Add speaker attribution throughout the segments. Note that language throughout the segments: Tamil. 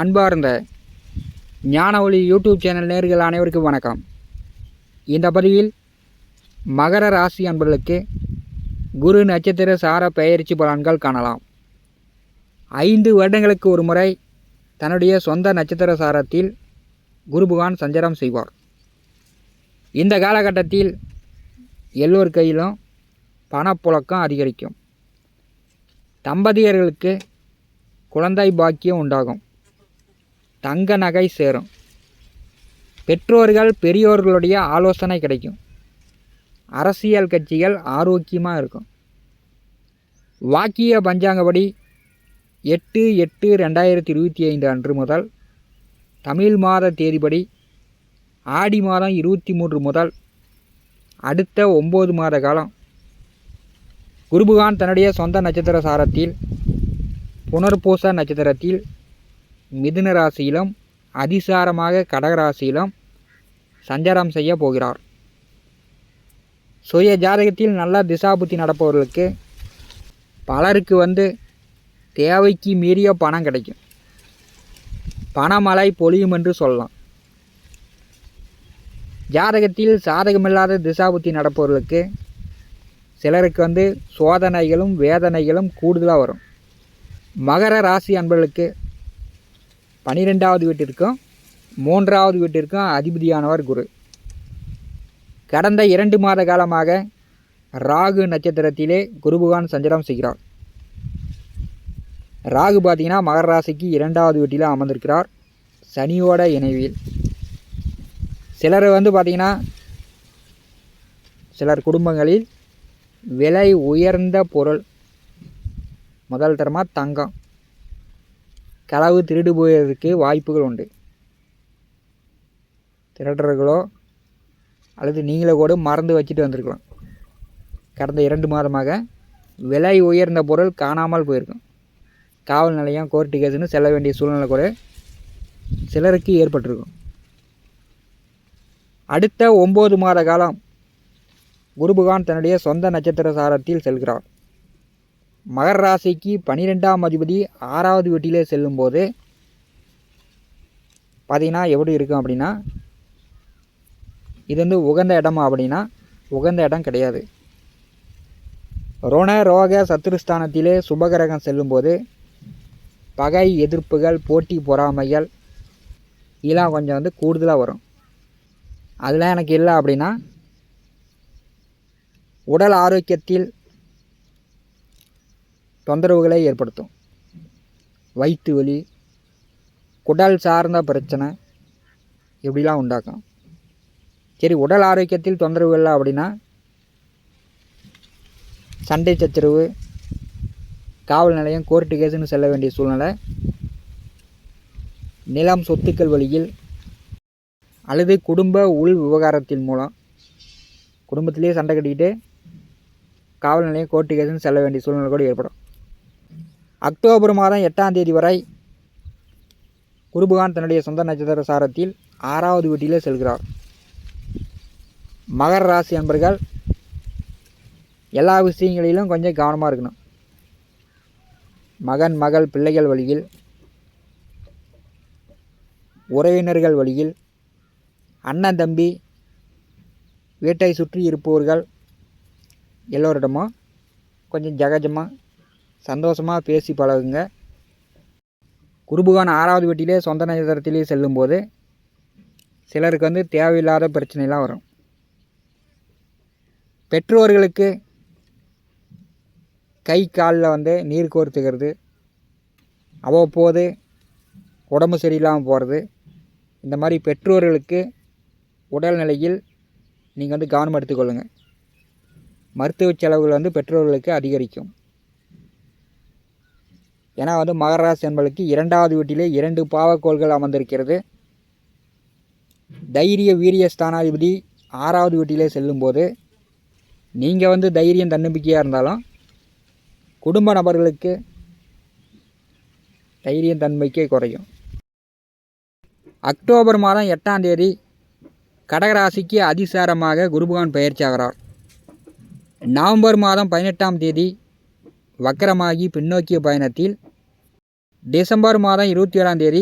Speaker 1: அன்பார்ந்த ஞான ஒளி யூடியூப் சேனல் நேர்கள் அனைவருக்கும் வணக்கம். இந்த பதிவில் மகர ராசி அன்பர்களுக்கு குரு நட்சத்திர சார பெயர்ச்சி பலன்கள் காணலாம். ஐந்து வருடங்களுக்கு ஒரு முறை தன்னுடைய சொந்த நட்சத்திர சாரத்தில் குரு பகவான் சஞ்சாரம் செய்வார். இந்த காலகட்டத்தில் எல்லோர் கையிலும் பணப்புழக்கம் அதிகரிக்கும். தம்பதியர்களுக்கு குழந்தை பாக்கியம் உண்டாகும். தங்க நகை சேரும். பெற்றோர்கள் பெரியோர்களுடைய ஆலோசனை கிடைக்கும். அரசியல் கட்சிகள் ஆரோக்கியமாக இருக்கும். வாக்கிய பஞ்சாங்கப்படி எட்டு எட்டு ரெண்டாயிரத்தி இருபத்தி ஐந்து அன்று முதல் தமிழ் மாத தேதிப்படி ஆடி மாதம் இருபத்தி மூன்று முதல் அடுத்த ஒம்பது மாத காலம் குருபகான் தன்னுடைய சொந்த நட்சத்திர சாரத்தில் புனர்பூச நட்சத்திரத்தில் மிதுன ராசியிலும் அதிசாரமாக கடக ராசியிலும் சஞ்சாரம் செய்ய போகிறார். சுய ஜாதகத்தில் நல்ல திசாபுத்தி நடப்பவர்களுக்கு பலருக்கு வந்து தேவைக்கு மீறிய பணம் கிடைக்கும். பணமழை பொழியும் என்று சொல்லலாம். ஜாதகத்தில் சாதகமில்லாத திசாபுத்தி நடப்பவர்களுக்கு சிலருக்கு வந்து சோதனைகளும் வேதனைகளும் கூடுதலாக வரும். மகர ராசி அன்பர்களுக்கு பனிரெண்டாவது வீட்டிற்கும் மூன்றாவது வீட்டிற்கும் அதிபதியானவர் குரு. கடந்த இரண்டு மாத காலமாக ராகு நட்சத்திரத்திலே குருபகான் சஞ்சாரம் செய்கிறார். ராகு பார்த்தீங்கன்னா மகர ராசிக்கு இரண்டாவது வீட்டில் அமர்ந்திருக்கிறார். சனியோட இணைவில். சிலர் வந்து பார்த்திங்கன்னா சிலர் குடும்பங்களில் விலை உயர்ந்த பொருள் முதல் தரமாக தங்கம். களவு திருடு போயறதுக்கு வாய்ப்புகள் உண்டு. திருடர்களோ அல்லது நீங்களே கூட மறந்து வச்சுட்டு வந்திருக்கலாம். கடந்த இரண்டு மாதமாக விலை உயர்ந்த பொருள் காணாமல் போயிருக்கும். காவல் நிலையம் கோர்ட்டு கேஸுன்னு செல்ல வேண்டிய சூழ்நிலை கூட சிலருக்கு ஏற்பட்டிருக்கும். அடுத்த ஒம்பது மாத காலம் குருபகான் தன்னுடைய சொந்த நட்சத்திர சாரத்தில் செல்கிறார். மகர ராசிக்கு பனிரெண்டாம் அதிபதி ஆறாவது வீட்டிலே செல்லும்போது பார்த்திங்கன்னா எப்படி இருக்கும் அப்படின்னா இது வந்து உகந்த இடமா அப்படின்னா உகந்த இடம் கிடையாது. ரோண ரோக சத்துருஸ்தானத்திலே சுபகிரகம் செல்லும்போது பகை எதிர்ப்புகள் போட்டி பொறாமைகள் இதெல்லாம் கொஞ்சம் வந்து கூடுதலாக வரும். அதெல்லாம் எனக்கு இல்லை அப்படின்னா உடல் ஆரோக்கியத்தில் தொந்தரவுகளை ஏற்படுத்தும். வயிற்று வலி குடல் சார்ந்த பிரச்சனை இப்படிலாம் உண்டாக்கும். சரி உடல் ஆரோக்கியத்தில் தொந்தரவு இல்லை அப்படின்னா சண்டை சச்சரவு காவல் நிலையம் கோர்ட்டு கேஸுன்னு செல்ல வேண்டிய சூழ்நிலை நிலம் சொத்துக்கள் வழியில் அல்லது குடும்ப உள் விவகாரத்தின் மூலம் குடும்பத்திலேயே சண்டை கட்டிக்கிட்டு காவல் நிலையம் கோர்ட்டு கேஸுன்னு செல்ல வேண்டிய சூழ்நிலை கூட ஏற்படும். அக்டோபர் மாதம் எட்டாம் தேதி வரை குருபகான் தன்னுடைய சொந்த நட்சத்திர சாரத்தில் ஆறாவது வீட்டிலே செல்கிறார். மகர ராசி அன்பர்கள் எல்லா விஷயங்களிலும் கொஞ்சம் கவனமாக இருக்கணும். மகன் மகள் பிள்ளைகள் வழியில் உறவினர்கள் வழியில் அண்ணன் தம்பி வீட்டை சுற்றி இருப்பவர்கள் எல்லோரிடமும் கொஞ்சம் ஜகஜமாக சந்தோஷமாக பேசி பழகுங்க. குருபகான் ஆறாவது வீட்டிலே சொந்த நட்சத்திரத்திலே செல்லும்போது சிலருக்கு வந்து தேவையில்லாத பிரச்சனைலாம் வரும். பெற்றோர்களுக்கு கை காலில் வந்து நீர் கோர்த்துக்கிறது அவ்வப்போது உடம்பு சரியில்லாமல் போகிறது இந்த மாதிரி பெற்றோர்களுக்கு உடல்நிலையில் நீங்கள் வந்து கவனம் எடுத்துக்கொள்ளுங்கள் மருத்துவ செலவுகள் வந்து பெற்றோர்களுக்கு அதிகரிக்கும். ஏன்னா வந்து மகராசி என்பதற்கு இரண்டாவது வீட்டிலே இரண்டு பாவக்கோள்கள் அமர்ந்திருக்கிறது. தைரிய வீரிய ஸ்தானாதிபதி ஆறாவது வீட்டிலே செல்லும்போது நீங்கள் வந்து தைரியம் தன்னம்பிக்கையாக இருந்தாலும் குடும்ப நபர்களுக்கு தைரியம் தன்மைக்கே குறையும். அக்டோபர் மாதம் எட்டாம் தேதி கடகராசிக்கு அதிசாரமாக குருபகான் பயிற்சி ஆகிறார். நவம்பர் மாதம் பதினெட்டாம் தேதி வக்கரமாகி பின்னோக்கிய பயணத்தில் டிசம்பர் மாதம் இருபத்தி ஏழாம் தேதி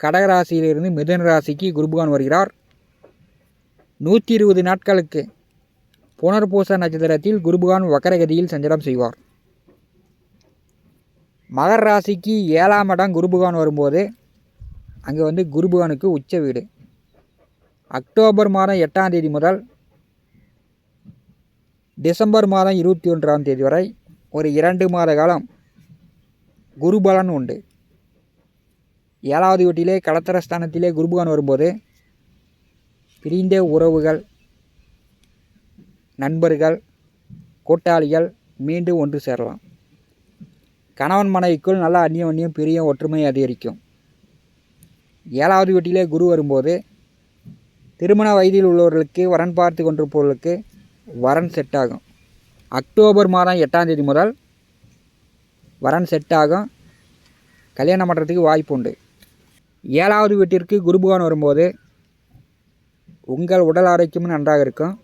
Speaker 1: கடகராசியிலிருந்து மிதன ராசிக்கு குருபகான் வருகிறார். நூற்றி இருபது நாட்களுக்கு புனர்பூச நட்சத்திரத்தில் குருபகான் வக்கரகதியில் சஞ்சலம் செய்வார். மகர ராசிக்கு ஏழாம் இடம் குருபகான் வரும்போது அங்கே வந்து குருபகானுக்கு உச்ச வீடு. அக்டோபர் மாதம் எட்டாம் தேதி முதல் டிசம்பர் மாதம் இருபத்தி ஒன்றாம் தேதி வரை ஒரு இரண்டு மாத காலம் குருபலன் உண்டு. ஏழாவது வீட்டிலே கடத்தரஸ்தானத்திலே குருபகான் வரும்போது பிரிந்த உறவுகள் நண்பர்கள் கூட்டாளிகள் மீண்டும் ஒன்று சேரலாம். கணவன் மனைவிக்குள் நல்ல அந்நியம் பிரியம் ஒற்றுமை அதிகரிக்கும். ஏழாவது வீட்டிலே குரு வரும்போது திருமண வயதில் உள்ளவர்களுக்கு வரன் பார்த்து கொண்டிருப்பவர்களுக்கு வரன் செட் ஆகும். அக்டோபர் மாதம் எட்டாம் தேதி முதல் வரன் செட் ஆகும் கல்யாணம் பண்ணுறதுக்கு வாய்ப்பு உண்டு. ஏழாவது வீட்டிற்கு குருபகவான் வரும்போது உங்கள் உடல் ஆரோக்கியமும் நன்றாக இருக்கும்.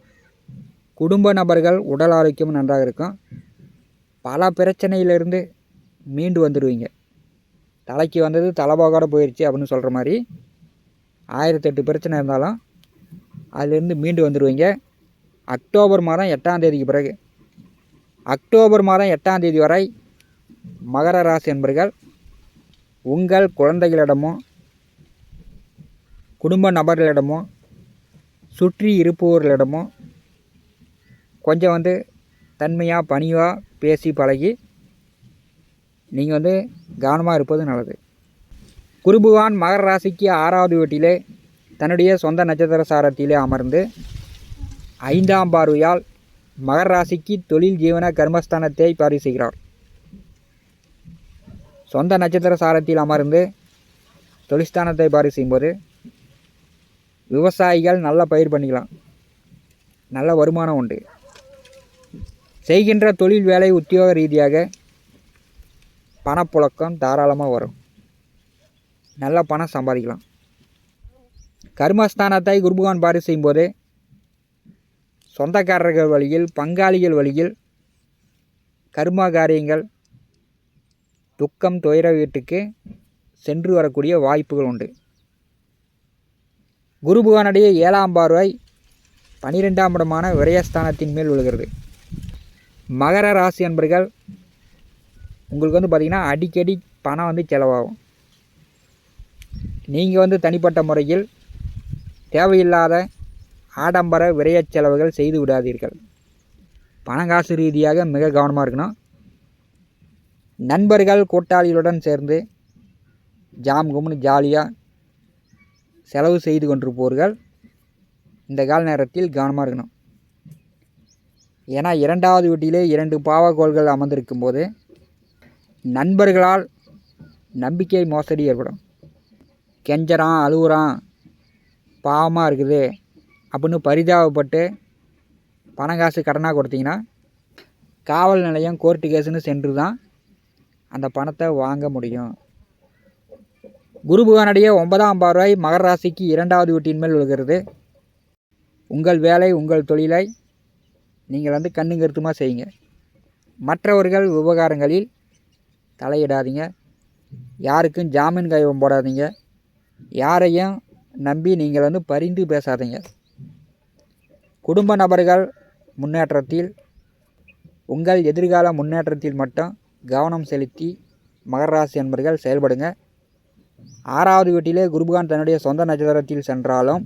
Speaker 1: குடும்ப நபர்கள் உடல் ஆரோக்கியமும் நன்றாக இருக்கும். பல பிரச்சனையிலிருந்து மீண்டு வந்துடுவீங்க தலைக்கு வந்தது தலைபோகோட போயிடுச்சு அப்படின்னு சொல்கிற மாதிரி ஆயிரத்தெட்டு பிரச்சனை இருந்தாலும் அதுலேருந்து மீண்டு வந்துடுவீங்க அக்டோபர் மாதம் எட்டாம் தேதிக்கு பிறகு. அக்டோபர் மாதம் எட்டாம் தேதி வரை மகர ராசி என்பர்கள் உங்கள் குழந்தைகளிடமோ குடும்ப நபர்களிடமோ சுற்றி இருப்பவர்களிடமோ கொஞ்சம் வந்து தன்மையாக பணிவாக பேசி பழகி நீங்கள் வந்து கவனமாக இருப்பது நல்லது. குருபுவான் மகர ராசிக்கு ஆறாவது வீட்டிலே தன்னுடைய சொந்த நட்சத்திர சாரத்திலே அமர்ந்து ஐந்தாம் பார்வையால் மகர ராசிக்கு தொழில் ஜீவன கர்மஸ்தானத்தை பார்வை செய்கிறார். சொந்த நட்சத்திர சாரத்தில் அமர்ந்து தொழிற்ஸ்தானத்தை பாரி செய்யும்போது விவசாயிகள் நல்ல பயிர் பண்ணிக்கலாம். நல்ல வருமானம் உண்டு. செய்கின்ற தொழில் வேலை உத்தியோக ரீதியாக பணப்புழக்கம் தாராளமாக வரும். நல்ல பணம் சம்பாதிக்கலாம். கர்மஸ்தானத்தை குருபகான் பாரி செய்யும்போது சொந்தக்காரர்கள் வழியில் பங்காளிகள் வழியில் கர்ம காரியங்கள் துக்கம் துயர வீட்டுக்கு சென்று வரக்கூடிய வாய்ப்புகள் உண்டு. குரு ஏழாம் பார்வை பனிரெண்டாம் இடமான விரயஸ்தானத்தின் மேல் விழுகிறது. மகர ராசி அன்பர்கள் உங்களுக்கு வந்து பார்த்திங்கன்னா அடிக்கடி பணம் வந்து செலவாகும். நீங்கள் வந்து தனிப்பட்ட முறையில் தேவையில்லாத ஆடம்பர விரயச் செலவுகள் செய்து விடாதீர்கள். பணங்காசு ரீதியாக மிக கவனமாக இருக்கணும். நண்பர்கள் கூட்டாளிகளுடன் சேர்ந்து ஜாம் கும்னு ஜாலியாக செலவு செய்து கொண்டிருப்பவர்கள் இந்த கால நேரத்தில் கவனமாக இருக்கணும். ஏன்னா இரண்டாவது வீட்டிலே இரண்டு பாவக்கோள்கள் அமர்ந்திருக்கும் போது நண்பர்களால் நம்பிக்கை மோசடி ஏற்படும். கெஞ்சறான் அழுகுறான் பாவமாக இருக்குது அப்படின்னு பரிதாபப்பட்டு பணம் காசு கடனாக கொடுத்தீங்கன்னா காவல் நிலையம் கோர்ட்டு கேஸுன்னு சென்று தான் அந்த பணத்தை வாங்க முடியும். குரு பகவானுடைய ஒன்பதாம் பார்வை மகர ராசிக்கு இரண்டாவது வீட்டின் மேல் விழுகிறது. உங்கள் வேலை உங்கள் தொழிலை நீங்கள் வந்து கண்ணுங்கருத்துமாக செய்யுங்க. மற்றவர்கள் விவகாரங்களில் தலையிடாதீங்க. யாருக்கும் ஜாமீன் கைவம் போடாதீங்க. யாரையும் நம்பி நீங்கள் வந்து பரிந்து பேசாதீங்க. குடும்ப நபர்கள் முன்னேற்றத்தில் உங்கள் எதிர்கால முன்னேற்றத்தில் மட்டும் கவனம் செலுத்தி மகராசி என்பர்கள் செயல்படுங்க. ஆறாவது வீட்டிலே குருபகான் தன்னுடைய சொந்த நட்சத்திரத்தில் சென்றாலும்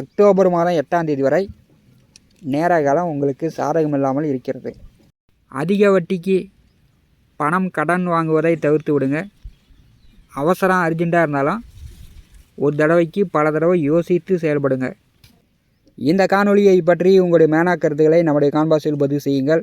Speaker 1: அக்டோபர் மாதம் எட்டாம் தேதி வரை நேர காலம் உங்களுக்கு சாதகம் இல்லாமல் இருக்கிறது. அதிக வட்டிக்கு பணம் கடன் வாங்குவதை தவிர்த்து விடுங்க. அவசரம் அர்ஜெண்ட்டாக இருந்தாலும் ஒரு தடவைக்கு பல தடவை யோசித்து செயல்படுங்க. இந்த காணொலியை பற்றி உங்களுடைய மேனா கருத்துக்களை நம்முடைய கான்பாஸில் பதிவு செய்யுங்கள்.